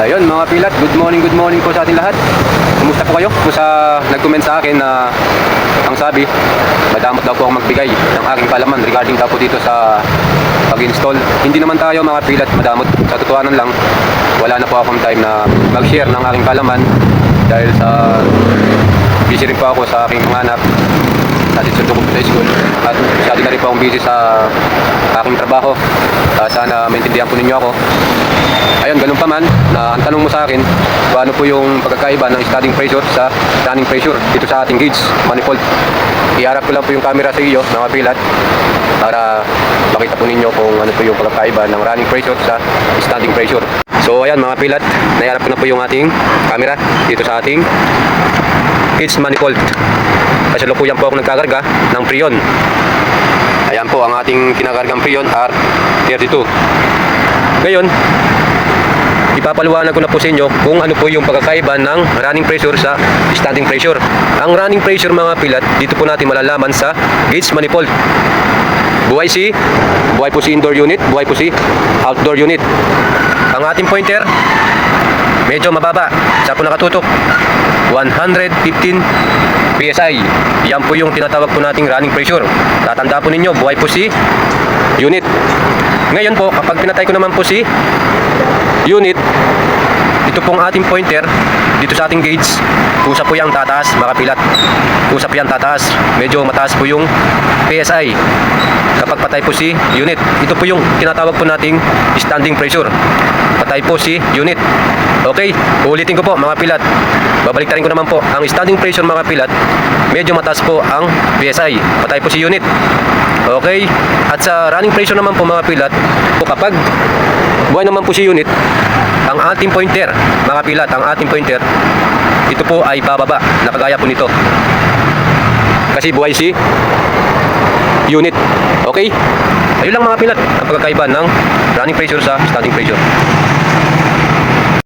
Ayun mga pilat, good morning, good morning po sa ating lahat. Kumusta po kayo? Kung nag-comment sa akin na ang sabi, madamot daw po ako magbigay ng aking kalaman regarding daw po dito sa pag-install. Hindi naman tayo mga pilat madamot. Sa totohanan lang, wala na po akong time na mag-share ng aking kalaman dahil sa busy rin po ako sa aking mga anak sa ko sa school at masyado na rin po akong busy sa aking trabaho Ah, sana maintindihan po ninyo ako ayun ganun pa man na ang tanong mo sa akin kung ano po yung pagkakaiba ng starting pressure sa running pressure dito sa ating gauge manifold? Iharap ko lang po yung camera sa iyo mga pilat para makita po ninyo kung ano po yung pagkakaiba ng running pressure sa standing pressure. So ayan mga pilat naiharap ko na po yung ating camera dito sa ating gauge manifold. Kasalukuyan po ako nagkakarga ng Prion. Ayan po ang ating kinakargang Prion R32 ngayon ipapaliwanag ko na po sa inyo kung ano po yung pagkakaiba ng running pressure sa standing pressure. Ang running pressure mga pilat, dito po natin malalaman sa gauge manifold. Buhay si, buhay po si indoor unit, buhay po si outdoor unit. Ang ating pointer, medyo mababa. Sa po nakatutok, 115 PSI. Yan po yung tinatawag po nating running pressure. Tatanda po ninyo, buhay po si unit. Ngayon po, kapag pinatay ko naman po si unit, ito pong ating pointer dito sa ating gauge, kusa po yung tataas, mga pilat. Kusa po yan tataas. Medyo mataas po yung PSI. Kapag patay po si unit, ito po yung tinatawag po nating standing pressure. Patay po si unit. Okay, ulitin ko po mga pilat. Babalik rin ko naman po. Ang standing pressure mga pilat, medyo mataas po ang PSI. Patay po si unit. Okay, at sa running pressure naman po mga pilat, po kapag buhay naman po si unit, ang ating pointer, mga pilat, ang ating pointer, ito po ay bababa, nakagaya po nito. Kasi buhay si unit. Okay? Ayun lang mga pilat, ang pagkakaiba ng running pressure sa standing pressure.